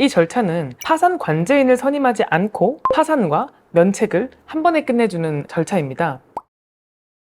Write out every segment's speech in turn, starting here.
이 절차는 파산 관제인을 선임하지 않고 파산과 면책을 한 번에 끝내주는 절차입니다.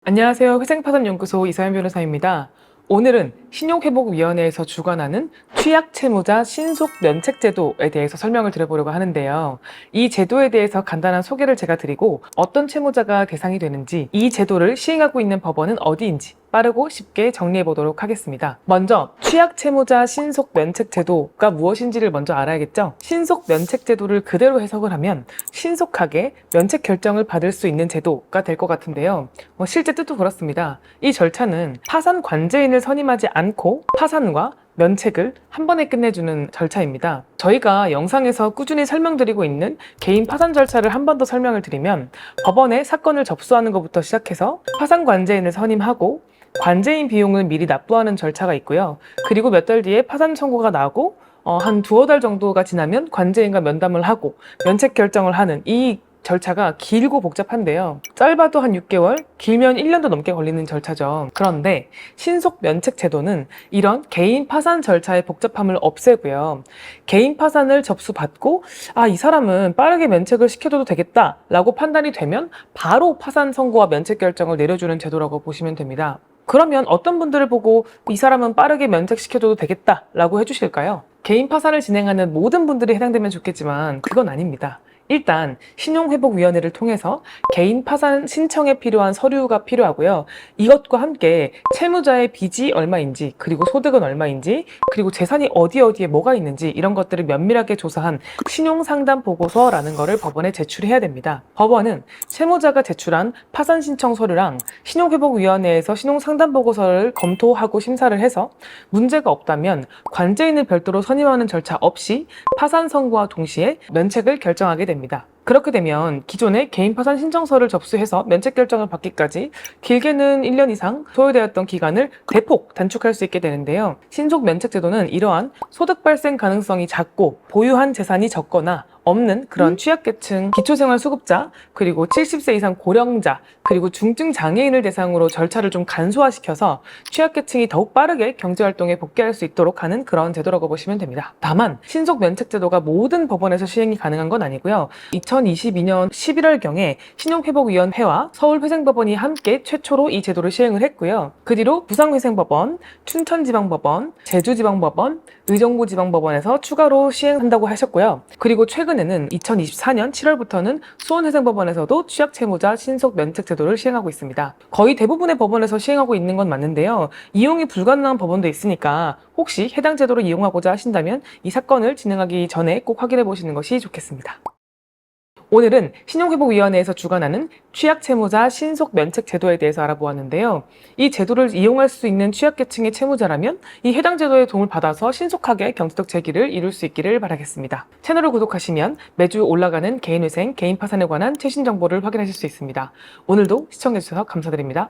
안녕하세요. 회생파산연구소 이사연 변호사입니다. 오늘은 신용회복위원회에서 주관하는 취약채무자 신속 면책제도에 대해서 설명을 드려보려고 하는데요. 이 제도에 대해서 간단한 소개를 제가 드리고 어떤 채무자가 대상이 되는지 이 제도를 시행하고 있는 법원은 어디인지 빠르고 쉽게 정리해 보도록 하겠습니다. 먼저 취약 채무자 신속 면책 제도가 무엇인지를 먼저 알아야겠죠. 신속 면책 제도를 그대로 해석을 하면 신속하게 면책 결정을 받을 수 있는 제도가 될 것 같은데요. 뭐 실제 뜻도 그렇습니다. 이 절차는 파산 관제인을 선임하지 않고 파산과 면책을 한 번에 끝내주는 절차입니다. 저희가 영상에서 꾸준히 설명드리고 있는 개인 파산 절차를 한 번 더 설명을 드리면 법원에 사건을 접수하는 것부터 시작해서 파산 관제인을 선임하고 관제인 비용을 미리 납부하는 절차가 있고요. 그리고 몇 달 뒤에 파산 청구가 나고 어, 한 두어 달 정도가 지나면 관제인과 면담을 하고 면책 결정을 하는 이 절차가 길고 복잡한데요. 짧아도 한 6개월, 길면 1년도 넘게 걸리는 절차죠. 그런데 신속 면책 제도는 이런 개인 파산 절차의 복잡함을 없애고요. 개인 파산을 접수받고 아, 이 사람은 빠르게 면책을 시켜줘도 되겠다라고 판단이 되면 바로 파산 선고와 면책 결정을 내려주는 제도라고 보시면 됩니다. 그러면 어떤 분들을 보고 이 사람은 빠르게 면책시켜줘도 되겠다라고 해주실까요? 개인 파산을 진행하는 모든 분들이 해당되면 좋겠지만 그건 아닙니다. 일단 신용회복위원회를 통해서 개인 파산 신청에 필요한 서류가 필요하고요. 이것과 함께 채무자의 빚이 얼마인지, 그리고 소득은 얼마인지, 그리고 재산이 어디 어디에 뭐가 있는지 이런 것들을 면밀하게 조사한 신용상담 보고서라는 것을 법원에 제출해야 됩니다. 법원은 채무자가 제출한 파산 신청 서류랑 신용회복위원회에서 신용상담 보고서를 검토하고 심사를 해서 문제가 없다면 관제인을 별도로 선임하는 절차 없이 파산 선고와 동시에 면책을 결정하게 됩니다. 그렇게 되면 기존에 개인 파산 신청서를 접수해서 면책 결정을 받기까지 길게는 1년 이상 소요되었던 기간을 대폭 단축할 수 있게 되는데요. 신속 면책 제도는 이러한 소득 발생 가능성이 작고 보유한 재산이 적거나 없는 그런 취약계층 기초생활수급자 그리고 70세 이상 고령자 그리고 중증 장애인을 대상으로 절차를 좀 간소화시켜서 취약계층이 더욱 빠르게 경제활동에 복귀할 수 있도록 하는 그런 제도라고 보시면 됩니다. 다만 신속 면책 제도가 모든 법원에서 시행이 가능한 건 아니고요. 2022년 11월경에 신용회복위원회와 서울회생법원이 함께 최초로 이 제도를 시행을 했고요. 그 뒤로 부산회생법원, 춘천지방법원, 제주지방법원, 의정부지방법원에서 추가로 시행한다고 하셨고요. 그리고 최근에는 2024년 7월부터는 수원회생법원에서도 취약 채무자 신속 면책 제도를 시행하고 있습니다. 거의 대부분의 법원에서 시행하고 있는 건 맞는데요. 이용이 불가능한 법원도 있으니까 혹시 해당 제도를 이용하고자 하신다면 이 사건을 진행하기 전에 꼭 확인해 보시는 것이 좋겠습니다. 오늘은 신용회복위원회에서 주관하는 취약채무자 신속 면책 제도에 대해서 알아보았는데요. 이 제도를 이용할 수 있는 취약계층의 채무자라면 이 해당 제도의 도움을 받아서 신속하게 경제적 재기를 이룰 수 있기를 바라겠습니다. 채널을 구독하시면 매주 올라가는 개인회생, 개인 파산에 관한 최신 정보를 확인하실 수 있습니다. 오늘도 시청해주셔서 감사드립니다.